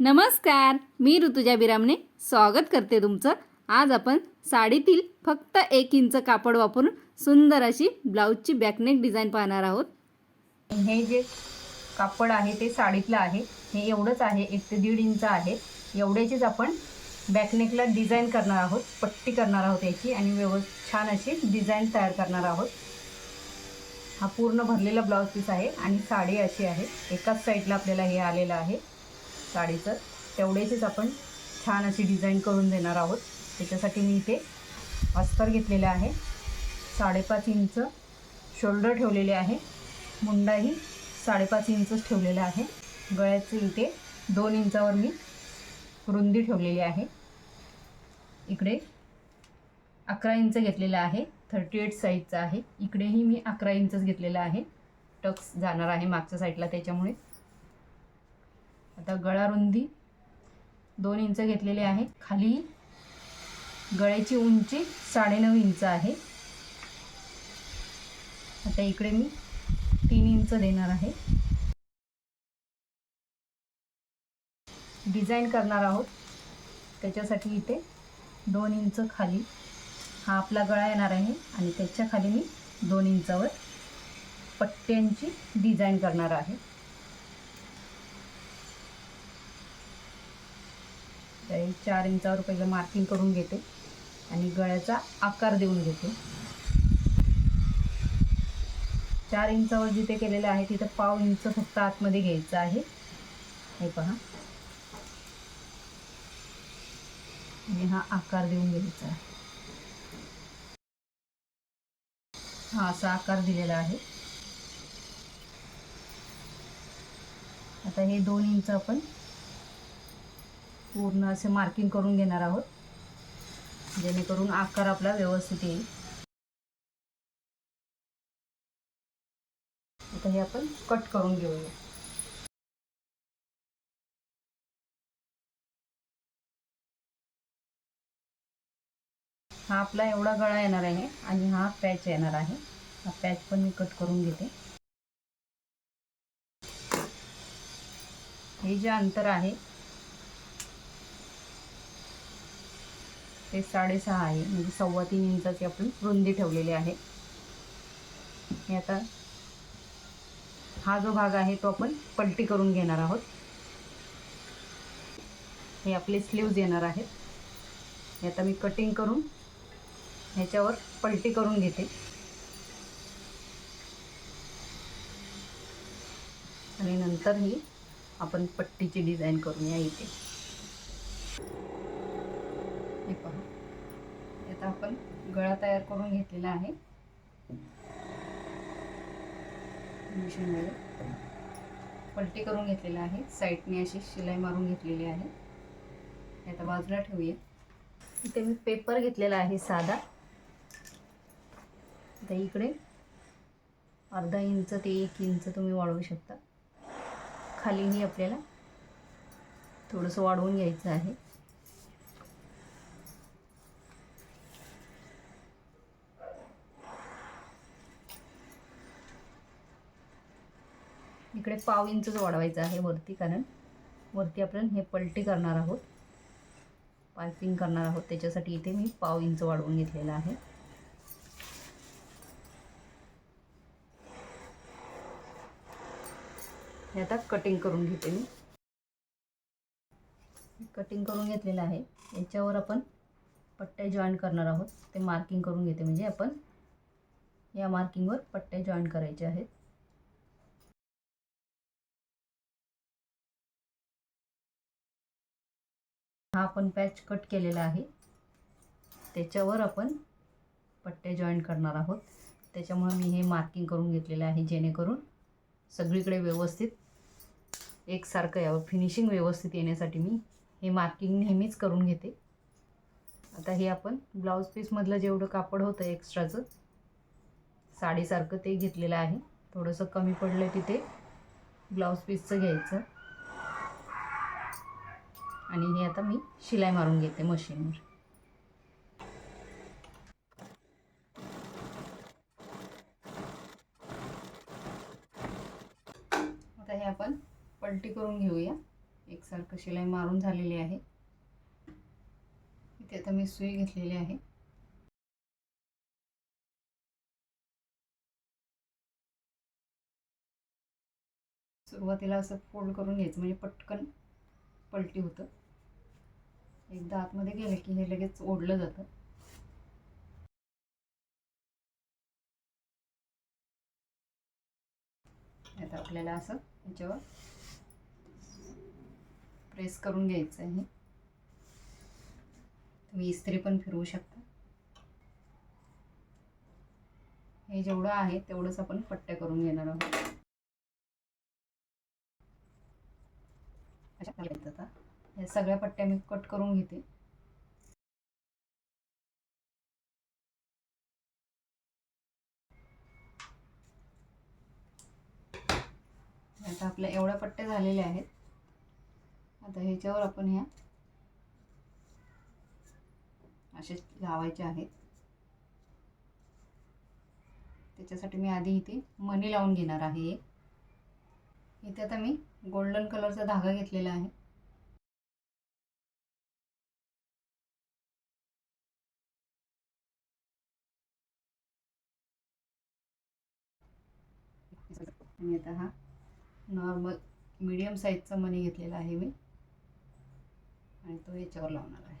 नमस्कार मी ऋतुजा बिरामने स्वागत करते तुमचं. आज आपण साडीतील फक्त एक इंच कापड वापरून सुंदर अशी ब्लाऊजची बॅकनेक डिझाईन पाहणार आहोत. हे जे कापड आहे ते साडीतलं आहे. हे एवढंच आहे एक ते दीड इंच आहे. एवढ्याचीच आपण बॅकनेकला डिझाईन करणार आहोत पट्टी करणार आहोत याची आणि व्यवस्थित छान अशी डिझाईन तयार करणार आहोत. हा पूर्ण भरलेला ब्लाऊज पीस आहे आणि साडी अशी आहे. एकाच साईडला आपल्याला हे आलेलं आहे. साडीचं. तेवढ्याचीच आपण छान अशी डिझाईन करून देणार आहोत. त्याच्यासाठी मी इथे अस्तर घेतलेलं आहे. साडेपाच इंच शोल्डर ठेवलेले आहे. मुंडाही साडेपाच इंचच ठेवलेला आहे. गळ्याचे इथे दोन इंचावर मी रुंदी ठेवलेली आहे. इकडे अकरा इंच घेतलेला आहे. थर्टी एट साईजचा आहे. इकडेही मी अकरा इंचच घेतलेला आहे. टक्स जाणार आहे मागच्या साईडला त्याच्यामुळे. आता गळा रुंदी दोन इंच घेतलेली आहे. खाली गळ्याची उंची साडेनऊ इंच आहे. आता इकडे मी तीन इंच देणार आहे. डिझाईन करणार आहोत. त्याच्यासाठी इथे दोन इंच खाली हा आपला गळा येणार आहे आणि त्याच्याखाली मी दोन इंचावर पट्ट्यांची डिझाईन करणार आहे. चार इंचावर पहिलं मार्किंग करून घेते आणि गळ्याचा आकार देऊन घेते. चार इंचावर जिथे केलेलं आहे तिथं पाव इंच फक्त आतमध्ये घ्यायचं आहे. हे पहा. आणि हा आकार देऊन घ्यायचा आहे. हा असा आकार दिलेला आहे. आता हे दोन इंच आपण पूर्ण असे मार्किंग करून घेणार आहोत. जेणेकरून आकार आपला व्यवस्थित येईल. आता हे आपण कट करून घेऊया. हा आपला एवढा गळा येणार आहे आणि हा पॅच येणार आहे. हा पॅच पण मी कट करून घेते. हे जे अंतर आहे ते साडेसहा आहे म्हणजे सव्वा तीन इंचाची आपण रुंदी ठेवलेली आहे. हे आता हा जो भाग आहे तो आपण पलटी करून घेणार आहोत. हे आपले स्लीव्ज येणार आहेत. हे आता मी कटिंग करून ह्याच्यावर पलटी करून घेते. आणि नंतर ही आपण पट्टीची डिझाईन करून या इथे. हे पहा. आता आपण गळा तयार करून घेतलेला आहे. मिशनमध्ये पलटी करून घेतलेला आहे. साईडने अशी शिलाई मारून घेतलेली आहे. आता बाजूला ठेवूया. इथे मी पेपर घेतलेला आहे साधा. आता इकडे अर्धा इंच ते एक इंच तुम्ही वाढवू शकता. खालीही आपल्याला थोडंसं वाढवून घ्यायचं आहे. इकडे पाव इंचच वाढवायचं आहे वरती कारण वरती आपण हे पलटी करणार आहोत. पायपिंग करणार आहोत. त्याच्यासाठी इथे मी पाव इंच वाढवून घेतलेला आहे. हे आता कटिंग करून घेते मी. कटिंग करून घेतलेलं आहे. याच्यावर आपण पट्ट्या जॉईन करणार आहोत. ते मार्किंग करून घेते. म्हणजे आपण या मार्किंगवर पट्ट्या जॉईन करायचे आहेत. हा आपण पॅच कट केलेला आहे. त्याच्यावर आपण पट्टे जॉईन करणार आहोत. त्याच्यामुळे मी हे मार्किंग करून घेतलेलं आहे जेणेकरून सगळीकडे व्यवस्थित एकसारखं यावं. फिनिशिंग व्यवस्थित येण्यासाठी मी हे मार्किंग नेहमीच करून घेते. आता हे आपण ब्लाऊज पीसमधलं जेवढं कापड होतं एक्स्ट्राचं साडीसारखं ते घेतलेलं आहे. थोडंसं कमी पडलं तिथे ब्लाऊज पीसचं घ्यायचं. आणि हे आता मी शिलाई मारून घेते मशीनवर. आता हे आपण पलटी करून घेऊया. एकसारखं शिलाई मारून झालेली आहे. इथे आता मी सुई घेतलेली आहे. सुरुवातीला असं फोल्ड करून घ्यायचं म्हणजे पटकन पलटी होतं. एकदा आतमध्ये गेलं की हे लगेच ओढलं जातं. आता आपल्याला असं याच्यावर प्रेस करून घ्यायचं आहे. तुम्ही इस्त्री पण फिरवू शकता. हे जेवढं आहे तेवढंच आपण पट्ट्या करून घेणार आहोत. अशा आता या सगळ्या पट्ट्या मी कट करून घेते. आता आपल्या एवढ्या पट्ट्या झालेल्या आहेत. आता ह्याच्यावर आपण ह्या असे लावायचे आहेत. त्याच्यासाठी मी आधी इथे मनी लावून घेणार आहे एक. इथे आता मी गोल्डन कलरचा धागा घेतलेला आहे. आणि आता हा नॉर्मल मीडियम साईजचा मनी घेतलेला आहे मी. आणि तो याच्यावर लावणार आहे.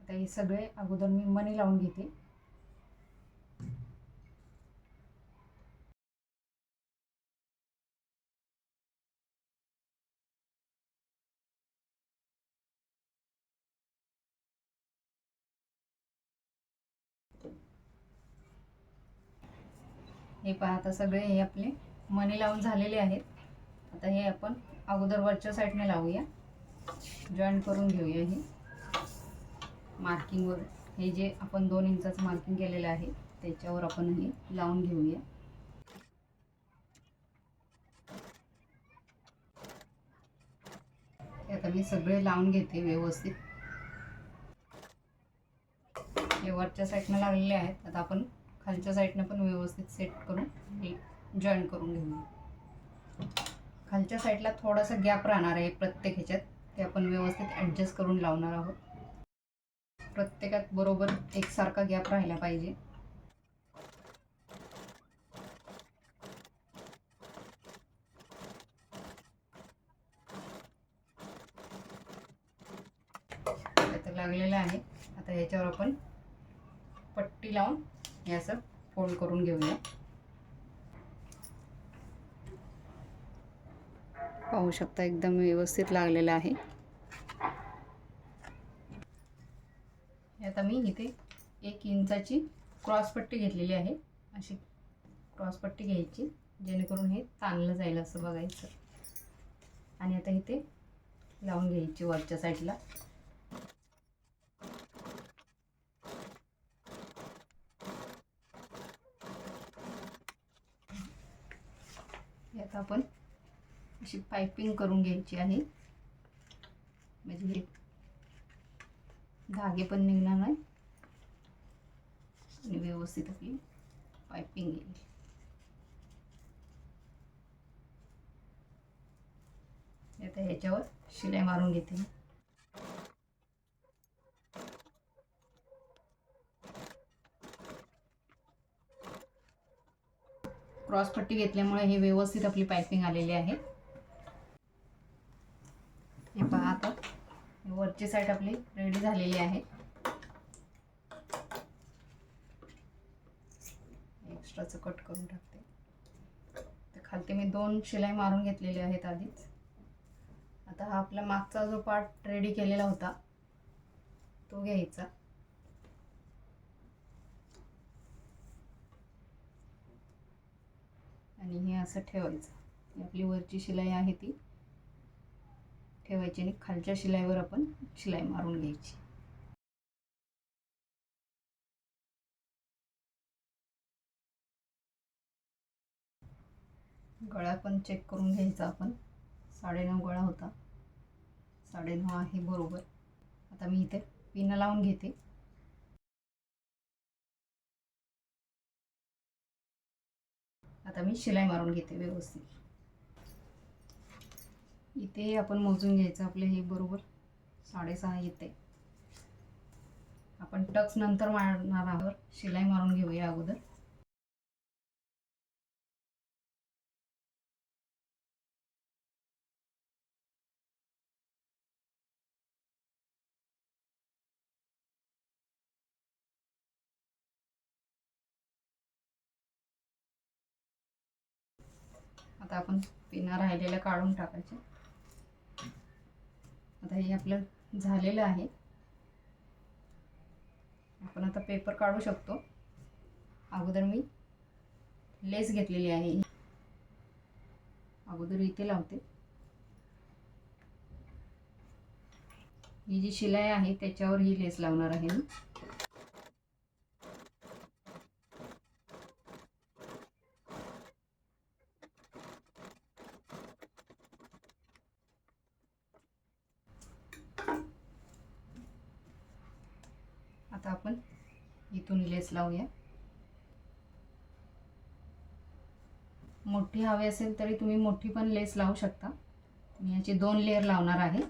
आता हे सगळे अगोदर मी मनी लावून घेते. हे पहा आता सगळे हे आपले मनी लावून झालेले आहेत. आता हे आपण अगोदर वरच्या साईडने लावूया. जॉईन करून घेऊया हे. मार्किंगवर हे जे आपण दोन इंचाचं मार्किंग केलेलं आहे त्याच्यावर आपण हे लावून घेऊया. हे आता मी सगळे लावून घेते व्यवस्थित. हे वरच्या साईडनं लागलेले आहेत. आता आपण खालच्या साईडनं पण व्यवस्थित सेट करून जॉईन करून घेऊया खालच्या साईडला थोडासा गॅप राहणार आहे प्रत्येक ह्याच्यात. ते आपण व्यवस्थित ॲडजस्ट करून लावणार आहोत. प्रत्येकात बरोबर एकसारखा गॅप राहिला पाहिजे. लागलेला लागलेलं आहे. आता ह्याच्यावर आपण पट्टी लावून हे असं फोल्ड करून घेऊया. पाहू शकता एकदम व्यवस्थित लागलेलं आहे. आता मी इथे एक इंचाची क्रॉसपट्टी घेतलेली आहे. अशी क्रॉसपट्टी घ्यायची जेणेकरून हे ताणलं जाईल असं बघायचं. आणि आता इथे लावून घ्यायची वरच्या साईडला आता आपण अशी पायपिंग करून घ्यायची आहे. म्हणजे हे धागे पण निघणार नाही. आणि व्यवस्थित आपली पायपिंग येईल. आता ह्याच्यावर शिलाई मारून घेते क्रॉस पट्टी घेतल्यामुळे हे व्यवस्थित आपली पायपिंग आलेली आहे. हे पहा आता. वरची साईड आपली रेडी झालेली आहे. एक्स्ट्राचं कट करून टाकते. तर खालती मी दोन शिलाई मारून घेतलेले आहेत आधीच. आता हा आपला मागचा जो पार्ट रेडी केलेला होता तो घ्यायचा. आणि हे असं ठेवायचं. ही आपली वरची शिलाई आहे ती. ठेवायची आणि खालच्या शिलाईवर आपण शिलाई मारून घ्यायची. गळा पण चेक करून घ्यायचा आपण. साडेनऊ गळा होता. साडेनऊ आहे बरोबर. आता मी इथे पिनं लावून घेते. आता मी शिलाई मारून घेते व्यवस्थित. इथे आपण मोजून घ्यायचं आपलं हे बरोबर. साडेसहा येते. आपण टक्स नंतर मारणार आहोत. शिलाई मारून घेऊया अगोदर. आता आपण पिना राहिलेल्या काढून टाकायचे. आता हे आपलं झालेलं आहे. आपण आता पेपर काढू शकतो. अगोदर मी लेस घेतलेली आहे. अगोदर इथे लावते. ही जी शिलाई आहे त्याच्यावर ही लेस लावणार आहे मी आता आपण इथून लेस लावूया. मोठी हवी असेल तरी तुम्ही मोठी पण लेस लावू शकता. मी याची दोन लेअर लावणार आहे.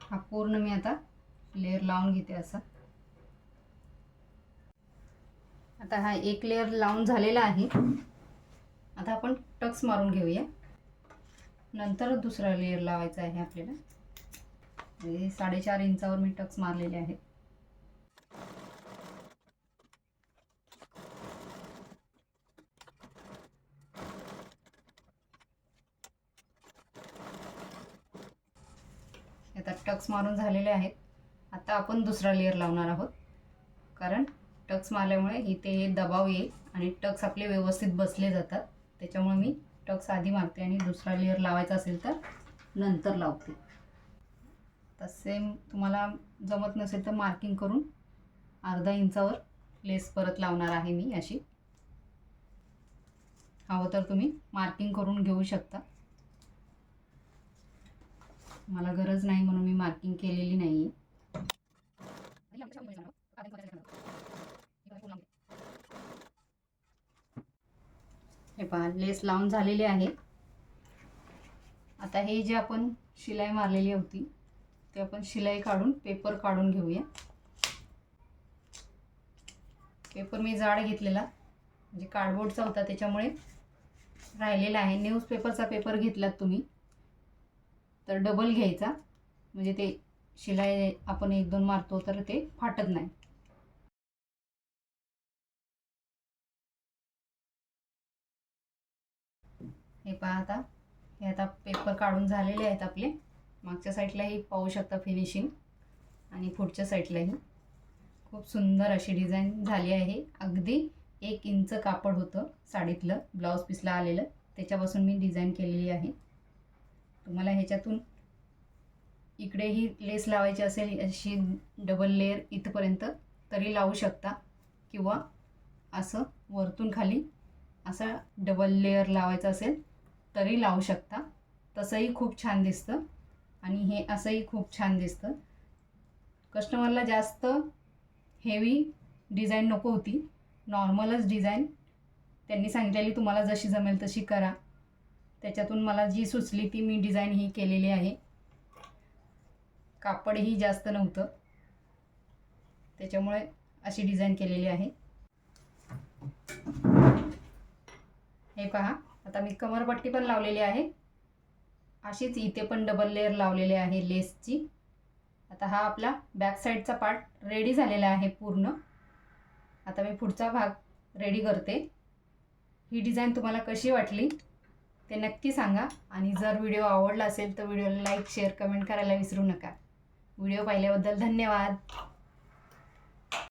हा पूर्ण मी आता लेअर लावून घेते असा. आता हा एक लेअर लावून झालेला आहे. आता आपण टक्स मारून घेऊया. नंतर दुसरा लेअर लावायचा आहे आपल्याला. म्हणजे साडेचार इंचावर मी टक्स मारलेले आहेत. आता टक्स मारून झालेले आहेत. आता आपण दुसरा लेअर लावणार आहोत. कारण टक्स मारल्यामुळे इथे दबाव येईल आणि टक्स आपले व्यवस्थित बसले जातात. त्याच्यामुळे मी टक्स आधी मारते आणि दुसरा लेअर लावायचा असेल तर नंतर लावते. तसे तुम्हाला जमत नसेल तर मार्किंग करून अर्धा इंचावर लेस परत लावणार आहे मी अशी. हवं तर तुम्ही मार्किंग करून घेऊ शकता. मला गरज नाही म्हणून मी मार्किंग केलेली नाही हे पहा लेस लावून झालेले आहे. आता हे जे आपण शिलाई मारलेली होती ते आपण शिलाई काढून पेपर काढून घेऊया. पेपर मी जाड घेतलेला म्हणजे कार्डबोर्डचा होता त्याच्यामुळे राहिलेला आहे. न्यूजपेपरचा पेपर घेतलात तुम्ही तर डबल घ्यायचा. म्हणजे ते शिलाई आपण एक दोन मारतो तर ते फाटत नाही. हे पहा आता. हे आता पेपर काढून झालेले आहेत आपले. मागच्या साईडलाही पाहू शकता फिनिशिंग आणि पुढच्या साईडलाही खूप सुंदर अशी डिझाईन झाली आहे. अगदी एक इंच कापड होतं साडीतलं ब्लाऊज पीसला आलेलं. त्याच्यापासून मी डिझाईन केलेली आहे. तुम्हाला ह्याच्यातून इकडेही लेस लावायची असेल अशी डबल लेअर इथपर्यंत तरी लावू शकता. किंवा असं वरतून खाली असा डबल लेअर लावायचा असेल तरी लावू शकता. तसंही खूप छान दिसतं. आणि हे असंही खूप छान दिसतं. कस्टमरला जास्त हेवी डिझाईन नको होती. नॉर्मलच डिझाईन. त्यांनी सांगितलेली तुम्हाला जशी जमेल तशी करा. त्याच्यातून मला जी सुचली ती मी डिझाईन ही केलेली आहे. कापडही जास्त नव्हतं. त्याच्यामुळे अशी डिझाईन केलेली आहे. हे पहा. आता मी कमरपट्टी पण लावलेली आहे. अशीच इथे पण डबल लेअर लावलेले आहे लेसची आता हा आपला बॅक साईडचा पार्ट रेडी झालेला आहे पूर्ण. आता मी पुढचा भाग रेडी करते. ही डिझाईन तुम्हाला कशी वाटली ते नक्की सांगा आणि जर व्हिडिओ आवडला असेल तर व्हिडिओला लाईक शेअर कमेंट करायला विसरू नका. व्हिडिओ पाहिल्याबद्दल धन्यवाद.